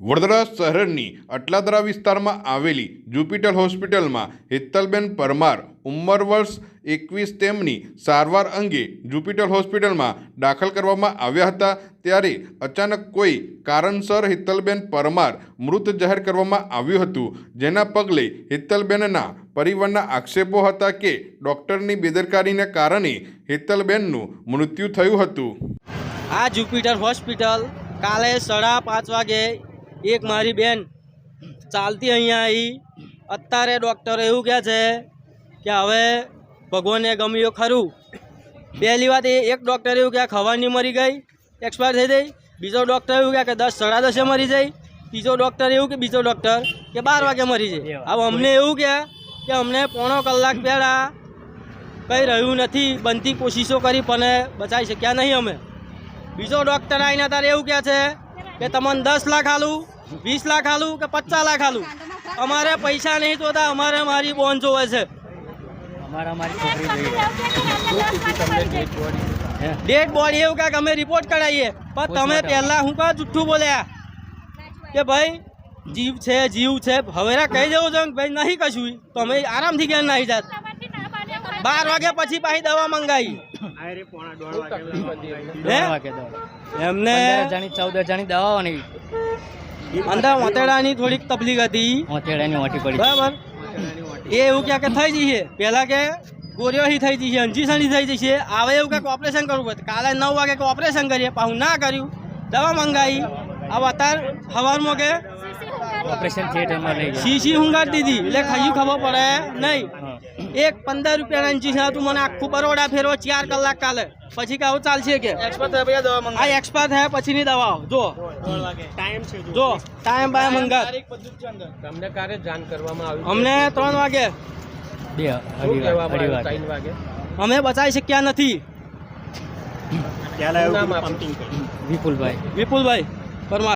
વડોદરા શહેરની અટલાદરા વિસ્તારમાં આવેલી જ્યુપિટર હોસ્પિટલમાં હેતલબેન પરમાર ઉંમર વર્ષ એકવીસ તેમની સારવાર અંગે જ્યુપિટર હોસ્પિટલમાં દાખલ કરવામાં આવ્યા હતા ત્યારે અચાનક કોઈ કારણસર હેતલબેન પરમાર મૃત જાહેર કરવામાં આવ્યું હતું, જેના પગલે હેતલબેનના પરિવારના આક્ષેપો હતા કે ડૉક્ટરની બેદરકારીને કારણે હેતલબેનનું મૃત્યુ થયું હતું. આ જ્યુપિટર હોસ્પિટલ કાલે સાડા પાંચ વાગે એક મારી બેન ચાલતી અહીંયા આવી અત્યારે ડૉક્ટરો એવું કહે છે કે હવે ભગવાને ગમ્યું ખરું. પહેલી વાત એ એક ડૉક્ટર એવું કહે ખવાની મરી ગઈ એક્સપાયર થઈ ગઈ બીજો ડૉક્ટર એવું કહે કે દસ સાડા દસે મરી જાય ત્રીજો ડૉક્ટર એવું કે બીજો ડૉક્ટર કે બાર વાગે મરી જાય હવે અમને એવું કહે કે અમને પોણો કલાક પહેલાં કંઈ રહ્યું નથી બનતી કોશિશો કરી પણ બચાવી શક્યા નહીં અમે. બીજો ડૉક્ટર આવીને તારે એવું કહે છે કે તમને દસ લાખ આલું વીસ લાખ આલું કે પચાસ લાખ આલું? અમારે પૈસા નહીં જોતા અમારે મારી બોન જોવે છે. ડેડ બોડી એવું કાંઈક અમે રિપોર્ટ કરાવીએ. પણ તમે પહેલાં હું કાં જુઠ્ઠું બોલ્યા? કે ભાઈ જીવ છે જીવ છે. હવે કહી દેવું છે ભાઈ નહીં કશું. તમે આરામથી ઘેર નાહી જાત. બાર વાગ્યા પછી પાછી દવા મંગાવી એમને જાણી ચૌદ જાણી દવાઓની અંદર મોતેડાની થોડીક તકલીફ હતી. મોતેડાની મોટી પડી. બરાબર? એ એવું ક્યાં કે થઈ જશે પહેલાં કે ગોરીઓહી થઈ જશે અંજીસણી થઈ જશે આવે એવું કંઈક ઓપરેશન કરવું પડે. કાલે નવ વાગે કે ઓપરેશન કરીએ પાછું ના કર્યું. દવા મંગાવી આ અત્યારે સવારમાં કે ઓપરેશન થિયેટરમાં લઈ શીશી હુંગાર દીધી? એટલે ખજી ખબર પડે. નહીં. એક પંદર રૂપિયાના છે. તું મને આખું બરોડા ફેરવો ચાર કલાક કાલે. પછી કે? આવું ચાલશે કે આ એક્સપાયર થયા પછીની દવાઓ જો. જો. ટાઈમ બાય મંગા તમને ક્યારે જાણ કરવામાં આવી અમને ત્રણ વાગે. બે અઢી વાગે. અમે બચાવી શક્યા નથી? વિપુલભાઈ. વિપુલભાઈ પરમાર